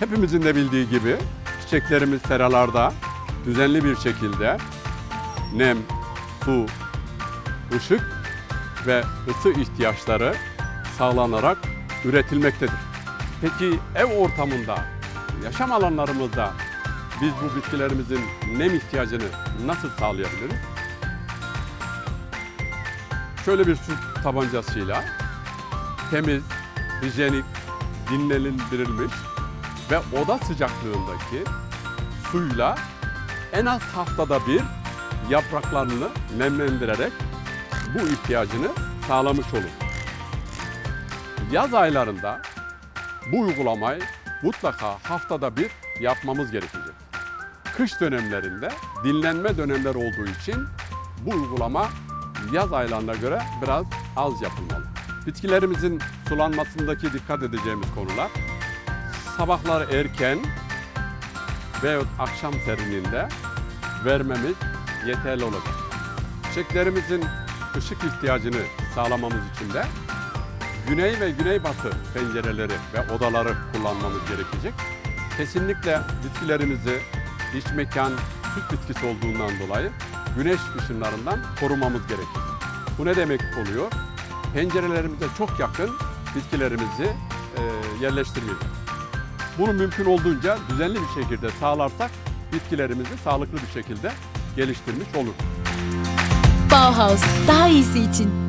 Hepimizin de bildiği gibi çiçeklerimiz seralarda düzenli bir şekilde nem, su, ışık ve ısı ihtiyaçları sağlanarak üretilmektedir. Peki ev ortamında, yaşam alanlarımızda biz bu bitkilerimizin nem ihtiyacını nasıl sağlayabiliriz? Şöyle bir su tabancasıyla temiz, hijyenik, dinlendirilmiş ve oda sıcaklığındaki suyla en az haftada bir yapraklarını nemlendirerek bu ihtiyacını sağlamış olur. Yaz aylarında bu uygulamayı mutlaka haftada bir yapmamız gerekecek. Kış dönemlerinde dinlenme dönemleri olduğu için bu uygulama yaz aylarına göre biraz az yapılmalı. Bitkilerimizin sulanmasındaki dikkat edeceğimiz konular sabahlar erken ve akşam serinliğinde vermemiz yeterli olacak. Çiçeklerimizin ışık ihtiyacını sağlamamız için de güney ve güneybatı pencereleri ve odaları kullanmamız gerekecek. Kesinlikle bitkilerimizi iç mekan süt bitkisi olduğundan dolayı güneş ışınlarından korumamız gerekir. Bu ne demek oluyor? Pencerelerimize çok yakın bitkilerimizi e, yerleştirmeyeceğiz. Bunu mümkün olduğunca düzenli bir şekilde sağlarsak bitkilerimizi sağlıklı bir şekilde geliştirmiş oluruz. Bauhaus, daha iyisi için.